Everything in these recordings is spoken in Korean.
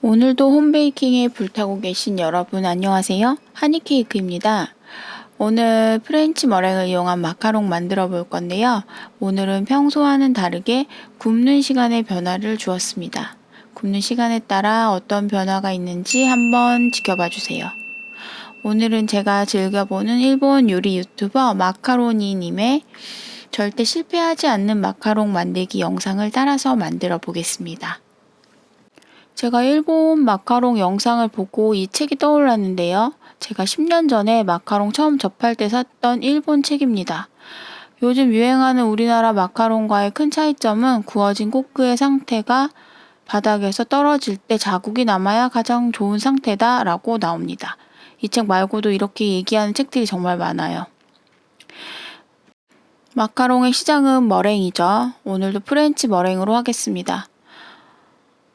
오늘도 홈베이킹에 불타고 계신 여러분 안녕하세요. 하니케이크입니다. 오늘 프렌치 머랭을 이용한 마카롱 만들어 볼 건데요. 오늘은 평소와는 다르게 굽는 시간에 변화를 주었습니다. 굽는 시간에 따라 어떤 변화가 있는지 한번 지켜봐 주세요. 오늘은 제가 즐겨보는 일본 요리 유튜버 마카로니님의 절대 실패하지 않는 마카롱 만들기 영상을 따라서 만들어 보겠습니다. 제가 일본 마카롱 영상을 보고 이 책이 떠올랐는데요. 제가 10년 전에 마카롱 처음 접할 때 샀던 일본 책입니다. 요즘 유행하는 우리나라 마카롱과의 큰 차이점은 구워진 코크의 상태가 바닥에서 떨어질 때 자국이 남아야 가장 좋은 상태다 라고 나옵니다. 이 책 말고도 이렇게 얘기하는 책들이 정말 많아요. 마카롱의 시장은 머랭이죠. 오늘도 프렌치 머랭으로 하겠습니다.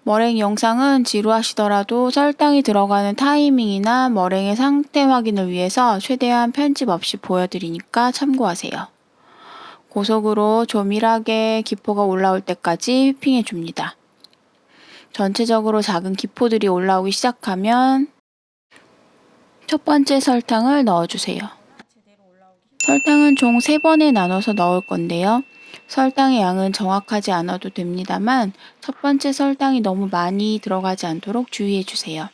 머랭 영상은 지루하시더라도 설탕이 들어가는 타이밍이나 머랭의 상태 확인을 위해서 최대한 편집 없이 보여드리니까 참고하세요. 고속으로 조밀하게 기포가 올라올 때까지 휘핑해 줍니다. 전체적으로 작은 기포들이 올라오기 시작하면 첫 번째 설탕을 넣어주세요. 설탕은 총 3번에 나눠서 넣을 건데요. 설탕의 양은 정확하지 않아도 됩니다만 첫 번째 설탕이 너무 많이 들어가지 않도록 주의해 주세요.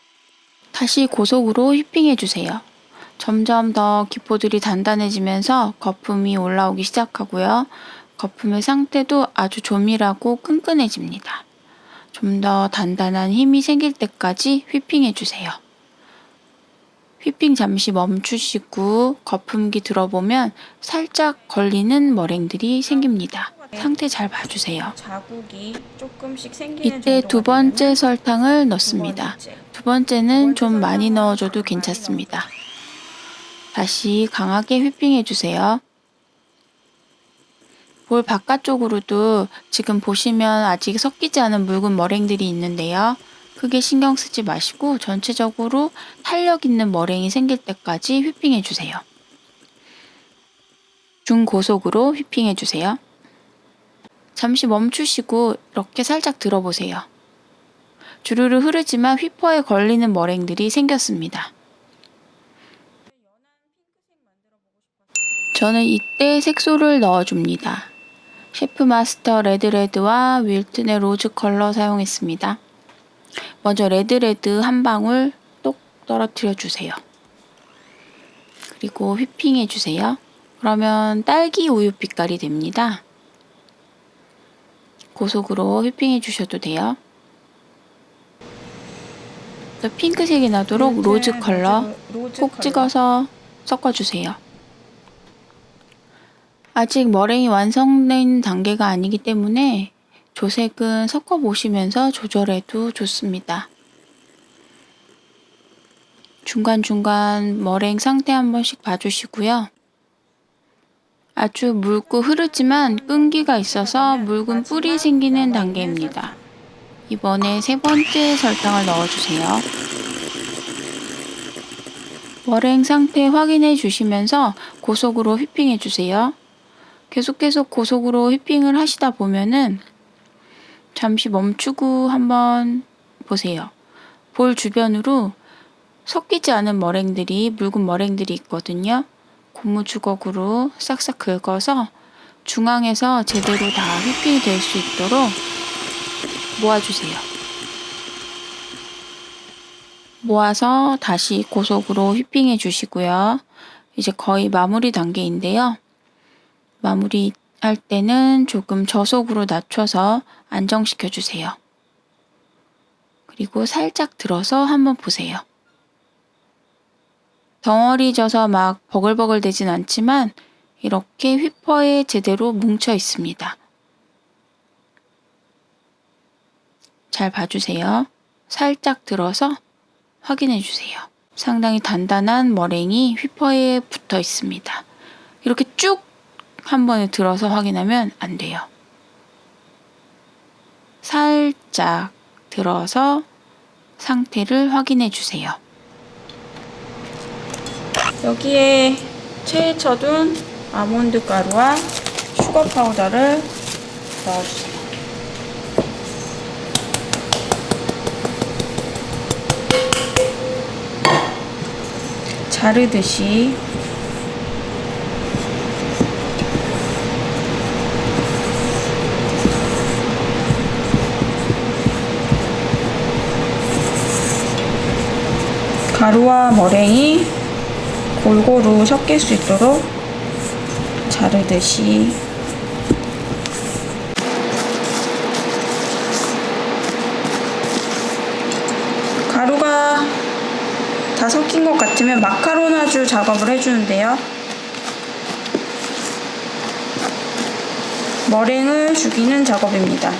다시 고속으로 휘핑해 주세요. 점점 더 기포들이 단단해지면서 거품이 올라오기 시작하고요. 거품의 상태도 아주 조밀하고 끈끈해집니다. 좀 더 단단한 힘이 생길 때까지 휘핑해 주세요. 휘핑 잠시 멈추시고 거품기 들어보면 살짝 걸리는 머랭들이 생깁니다. 상태 잘 봐주세요. 자국이 조금씩 생기는 이때 두 번째 설탕을 두 넣습니다. 두 번째는 좀 많이 넣어줘도 괜찮습니다. 다시 강하게 휘핑해 주세요. 볼 바깥쪽으로도 지금 보시면 아직 섞이지 않은 묽은 머랭들이 있는데요. 크게 신경 쓰지 마시고 전체적으로 탄력 있는 머랭이 생길 때까지 휘핑해 주세요. 중고속으로 휘핑해 주세요. 잠시 멈추시고 이렇게 살짝 들어보세요. 주르르 흐르지만 휘퍼에 걸리는 머랭들이 생겼습니다. 저는 이때 색소를 넣어줍니다. 셰프 마스터 레드레드와 윌튼의 로즈 컬러 사용했습니다. 먼저 레드레드 한 방울 똑 떨어뜨려 주세요. 그리고 휘핑해 주세요. 그러면 딸기 우유 빛깔이 됩니다. 고속으로 휘핑해 주셔도 돼요. 또 핑크색이 나도록 로즈 컬러 콕 컬러. 찍어서 섞어주세요. 아직 머랭이 완성된 단계가 아니기 때문에 조색은 섞어 보시면서 조절해도 좋습니다. 중간중간 머랭 상태 한 번씩 봐주시고요. 아주 묽고 흐르지만 끈기가 있어서 묽은 뿔이 생기는 단계입니다. 이번에 세 번째 설탕을 넣어주세요. 머랭 상태 확인해 주시면서 고속으로 휘핑해 주세요. 계속 계속 고속으로 휘핑을 하시다 보면은 잠시 멈추고 한번 보세요. 볼 주변으로 섞이지 않은 머랭들이 묽은 머랭들이 있거든요. 고무 주걱으로 싹싹 긁어서 중앙에서 제대로 다 휘핑이 될수 있도록 모아주세요. 모아서 다시 고속으로 휘핑해 주시고요. 이제 거의 마무리 단계인데요. 마무리 할 때는 조금 저속으로 낮춰서 안정시켜 주세요. 그리고 살짝 들어서 한번 보세요. 덩어리 져서 막 버글버글 되진 않지만 이렇게 휘퍼에 제대로 뭉쳐 있습니다. 잘 봐주세요. 살짝 들어서 확인해 주세요. 상당히 단단한 머랭이 휘퍼에 붙어 있습니다. 이렇게 쭉 한 번에 들어서 확인하면 안 돼요. 살짝 들어서 상태를 확인해 주세요. 여기에 체에 쳐둔 아몬드 가루와 슈거 파우더를 넣어주세요. 자르듯이 가루와 머랭이 골고루 섞일 수 있도록 자르듯이 가루가 다 섞인 것 같으면 마카로나주 작업을 해주는데요. 머랭을 죽이는 작업입니다.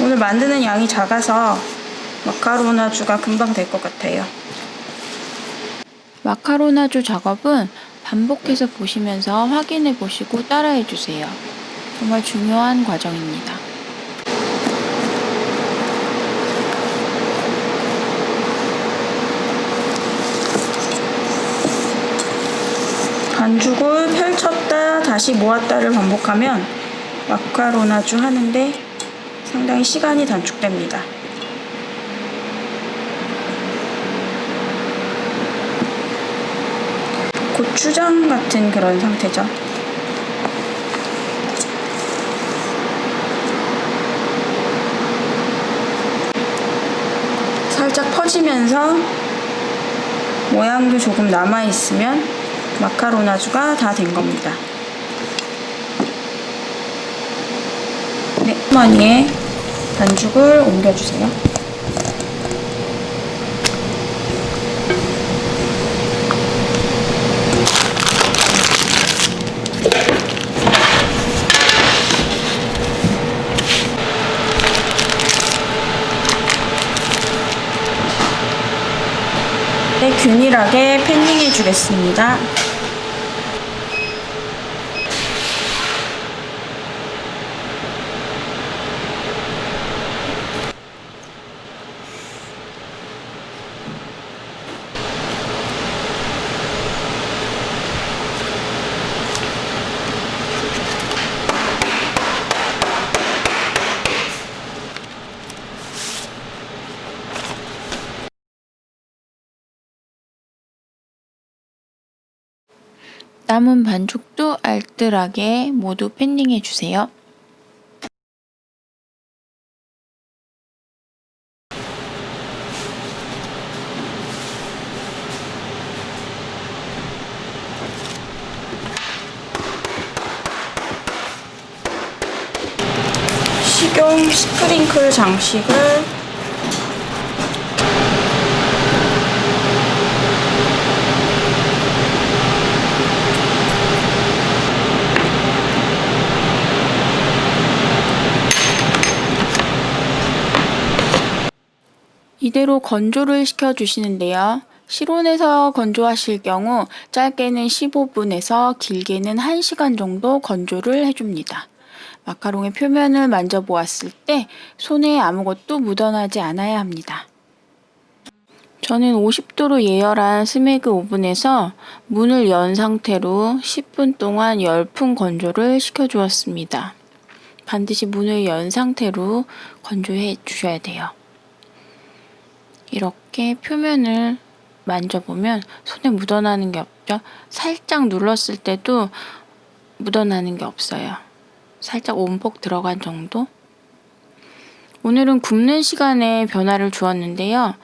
오늘 만드는 양이 작아서 마카로나주가 금방 될 것 같아요. 마카로나주 작업은 반복해서 보시면서 확인해 보시고 따라해 주세요. 정말 중요한 과정입니다. 반죽을 펼쳤다 다시 모았다를 반복하면 마카로나주 하는데 상당히 시간이 단축됩니다. 고추장 같은 그런 상태죠. 살짝 퍼지면서 모양도 조금 남아있으면 마카로나주가 다 된 겁니다. 네, 어머니에 반죽을 옮겨주세요. 네, 균일하게 팬닝해 주겠습니다. 남은 반죽도 알뜰하게 모두 팬닝해 주세요. 식용 스프링클 장식을 이대로 건조를 시켜 주시는데요. 실온에서 건조하실 경우 짧게는 15분에서 길게는 1시간 정도 건조를 해줍니다. 마카롱의 표면을 만져보았을 때 손에 아무것도 묻어나지 않아야 합니다. 저는 50도로 예열한 스매그 오븐에서 문을 연 상태로 10분 동안 열풍 건조를 시켜주었습니다. 반드시 문을 연 상태로 건조해 주셔야 돼요. 이렇게 표면을 만져보면 손에 묻어나는 게 없죠. 살짝 눌렀을 때도 묻어나는 게 없어요. 살짝 온폭 들어간 정도? 오늘은 굽는 시간에 변화를 주었는데요.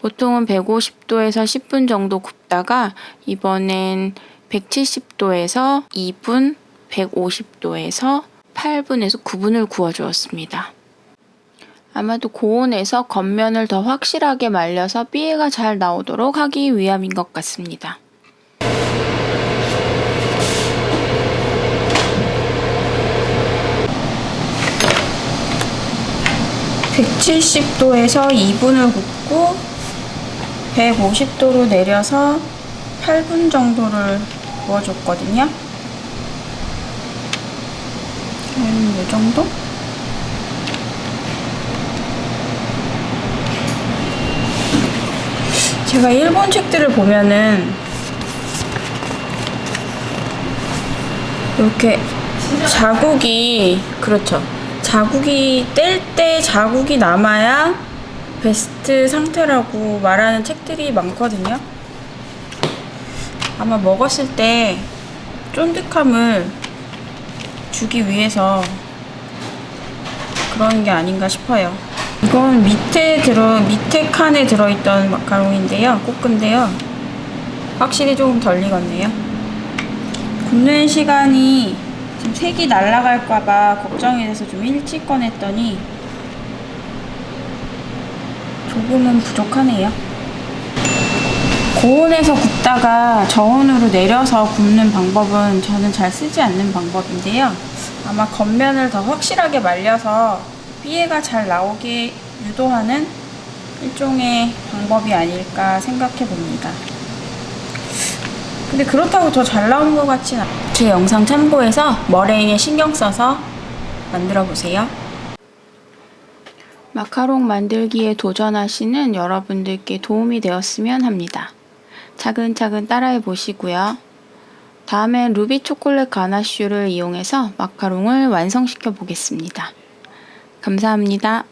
보통은 150도에서 10분 정도 굽다가 이번엔 170도에서 2분, 150도에서 8분에서 9분을 구워 주었습니다. 아마도 고온에서 겉면을 더 확실하게 말려서 삐에가 잘 나오도록 하기 위함인 것 같습니다. (170도에서) 2분을 굽고 (150도로) 내려서 (8분) 정도를 구워줬거든요 음, 이 정도? 제가 일본 책들을 보면은 이렇게 자국이 그렇죠. 자국이 뗄 때 자국이 남아야 베스트 상태라고 말하는 책들이 많거든요. 아마 먹었을 때 쫀득함을 주기 위해서 그러는 게 아닌가 싶어요. 이건 밑에 들어 밑에 칸에 들어있던 마카롱인데요, 볶음인데요. 확실히 조금 덜 익었네요. 굽는 시간이 지금 색이 날아갈까봐 걱정이 돼서 좀 일찍 꺼냈더니 조금은 부족하네요. 고온에서 굽다가 저온으로 내려서 굽는 방법은 저는 잘 쓰지 않는 방법인데요. 아마 겉면을 더 확실하게 말려서 삐에가 잘 나오게 유도하는 일종의 방법이 아닐까 생각해 봅니다. 근데 그렇다고 더 잘 나오는 것 같진 않아요. 제 영상 참고해서 머랭에 신경 써서 만들어 보세요. 마카롱 만들기에 도전하시는 여러분들께 도움이 되었으면 합니다. 차근차근 따라해 보시고요. 다음엔 루비 초콜릿 가나슈를 이용해서 마카롱을 완성시켜 보겠습니다. 감사합니다.